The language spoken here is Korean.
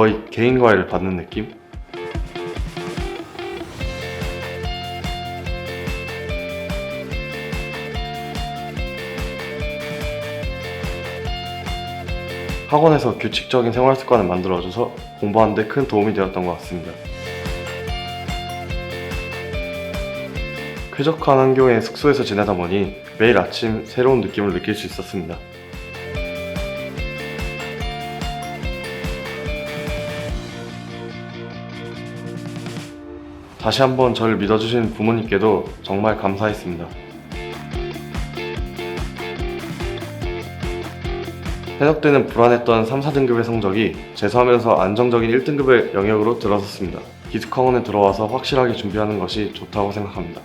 거의 개인 과외를 받는 느낌? 학원에서 규칙적인 생활 습관을 만들어줘서 공부하는데 큰 도움이 되었던 것 같습니다. 쾌적한 환경의 숙소에서 지내다 보니 매일 아침 새로운 느낌을 느낄 수 있었습니다. 다시 한번 저를 믿어주신 부모님께도 정말 감사했습니다. 해석되는 불안했던 3, 4등급의 성적이 재수하면서 안정적인 1등급의 영역으로 들어섰습니다. 기숙학원에 들어와서 확실하게 준비하는 것이 좋다고 생각합니다.